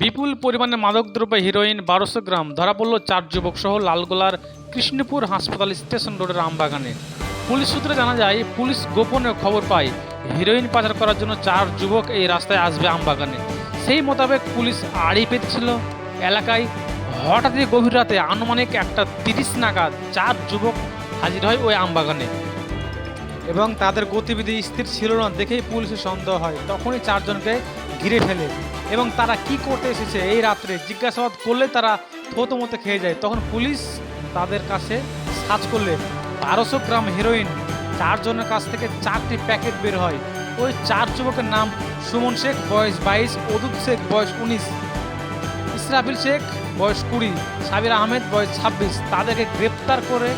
বিপুল পরিমাণে মাদকদ্রব্য হিরোইন বারোশো গ্রাম, ধরা পড়ল চার যুবক সহ লালগোলার কৃষ্ণপুর হাসপাতাল স্টেশন রোডের আমবাগানে পুলিশ সূত্রে জানা যায়, পুলিশ গোপনে খবর পায়, হিরোইন পাচার করার জন্য চার যুবক এই রাস্তায় আসবে আমবাগানে সেই মোতাবেক পুলিশ আড়ি পেতেছিল। এলাকায় হঠাৎই গভীর রাতে আনুমানিক একটা তিরিশ নাগাদ চার যুবক হাজির হয় ওই আমবাগানে এবং তাদের গতিবিধি স্থির ছিল না, দেখেই পুলিশের সন্দেহ হয়। তখনই চারজনকে ঘিরে ফেলে। এবং তারা কি করতে এসেছে এই রাত্রে, জিজ্ঞাসাবাদ করলে তারা থতমতে খেয়ে যায়। তখন পুলিশ তাদের কাছে সার্চ করলে, বারোশো গ্রাম হেরোইন চারজনের কাছ থেকে চারটি প্যাকেট বের হয়। ওই চার যুবকের নাম সুমন শেখ, বয়স বাইশ, অদুত শেখ, বয়স উনিশ, ইসরাফিল শেখ, বয়স কুড়ি, সাবির আহমেদ, বয়স ছাব্বিশ। তাদেরকে গ্রেপ্তার করে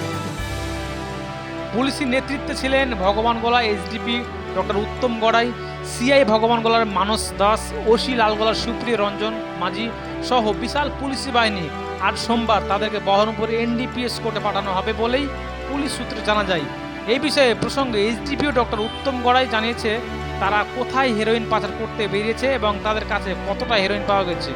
পুলিশি নেতৃত্বে ছিলেন Bhagwan Gola SDP doctor Uttam Garai. CI Bhagwan গোলার মানস দাস, ওসি লালগোলার সুপ্রিয় রঞ্জন মাঝি সহ বিশাল পুলিশি বাহিনী আজ সোমবার তাদেরকে বহরমপুর এনডিপিএস কোর্টে পাঠানো হবে বলেই পুলিশ সূত্রে জানা যায়। এই বিষয়ে প্রসঙ্গে এসডিপিও ডক্টর উত্তম গড়াই জানিয়েছে, তারা কোথায় হেরোইন পাচার করতে বেরিয়েছে এবং তাদের কাছে কতটা হেরোইন পাওয়া গেছে।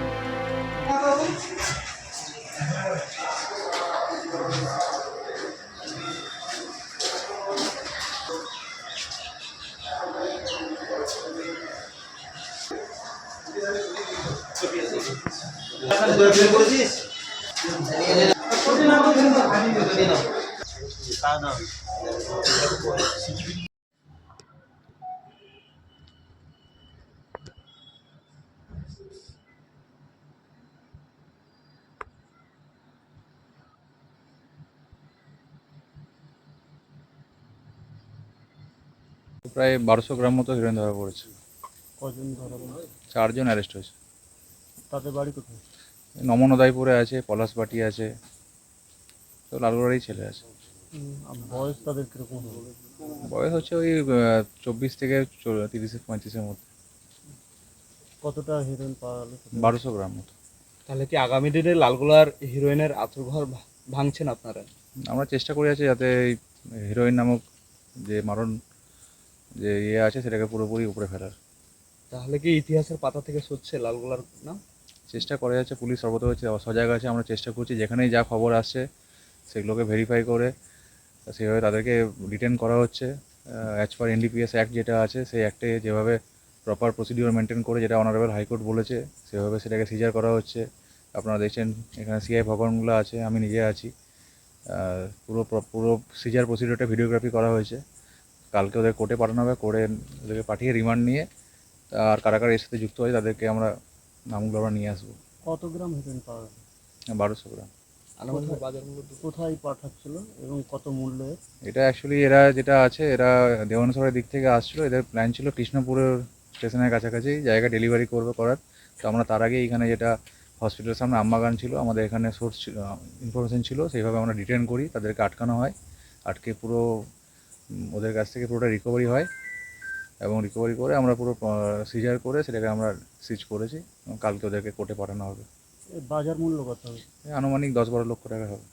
প্রায় বারোশো গ্রাম মতো হিরোইন ধরা পড়েছে। কজন ধরা চারজন অ্যারেস্ট হয়েছে। তাদের বাড়ি কোথায়? নমনদাইপুরে আছে পলাশবাটি আছে তো লালগড়ারই ছেলে আছে। বয়স তাদের কীরকম বয়স হচ্ছে ওই চব্বিশ থেকে তিরিশ পঁয়ত্রিশের মধ্যে। কতটা হিরোইন পাওয়া গেল বারোশো গ্রাম মতো। তাহলে কি আগামী দিনে লালগোলার হিরোইনের আত্মঘর ভাঙছেন আপনারা? আমরা চেষ্টা করে আছি যাতে এই হিরোইন নামক যে মারণ যে ইয়ে আছে সেটাকে পুরোপুরি উপরে ফেলার। তাহলে কি ইতিহাসের পাতা থেকে সরছে লালগোলার নাম? চেষ্টা করে যাচ্ছে, পুলিশ সর্বত হচ্ছে সজাগ আছে, আমরা চেষ্টা করছি, যেখানেই যা খবর আসছে, সেগুলোকে ভেরিফাই করে সেভাবে তাদেরকে ডিটেন করা হচ্ছে। অ্যাজ পার এনডিপিএস অ্যাক্ট যেটা আছে, সেই অ্যাক্টে যেভাবে প্রপার প্রসিডিওর মেনটেন করে, যেটা অনারেবল হাইকোর্ট বলেছে, সেভাবে সেটাকে সিজার করা হচ্ছে। আপনারা দেখছেন, এখানে সিআই ভবনগুলো আছে, আমি নিজে আছি। প্র- পুরো সিজার প্রসিডিওরটা ভিডিওগ্রাফি করা হয়েছে। কালকে ওদের কোর্টে পাঠানো হবে কোর্টে ওদেরকে পাঠিয়ে রিমান্ড নিয়ে, আর কারা কারা এর সাথে যুক্ত হয় তাদেরকে আমরা নামগুলো আমরা নিয়ে আসব। কত গ্রাম হিরোইন পাওয়া গেল বারোশো গ্রাম। আনুমানিক বাজার মূল্য দু- কোথায় পাঠাচ্ছিল এবং কত মূল্যে এটা অ্যাকচুয়ালি এরা যেটা আছে এরা দেওয়ানসরের দিক থেকে আসছিল। এদের প্ল্যান ছিল কৃষ্ণপুরের স্টেশনের কাছাকাছি জায়গা ডেলিভারি করবে করার। তো আমরা তার আগে এখানে যেটা হসপিটালের সামনে আম্মাগান ছিল আমাদের এখানে সোর্স ইনফরমেশন ছিল সেইভাবে আমরা ডিটেন করি। তাদেরকে আটকানো হয়। আটকে পুরো ওদের কাছ থেকে পুরোটা রিকভারি হয়। এবং রিকভারি করে আমরা পুরো সিজার করে সেটাকে আমরা সিজ করেছি কালকে ওদেরকে কোর্টে পাঠানো হবে। বাজার মূল্য কত হবে? এই আনুমানিক দশ বারো লক্ষ টাকা হবে।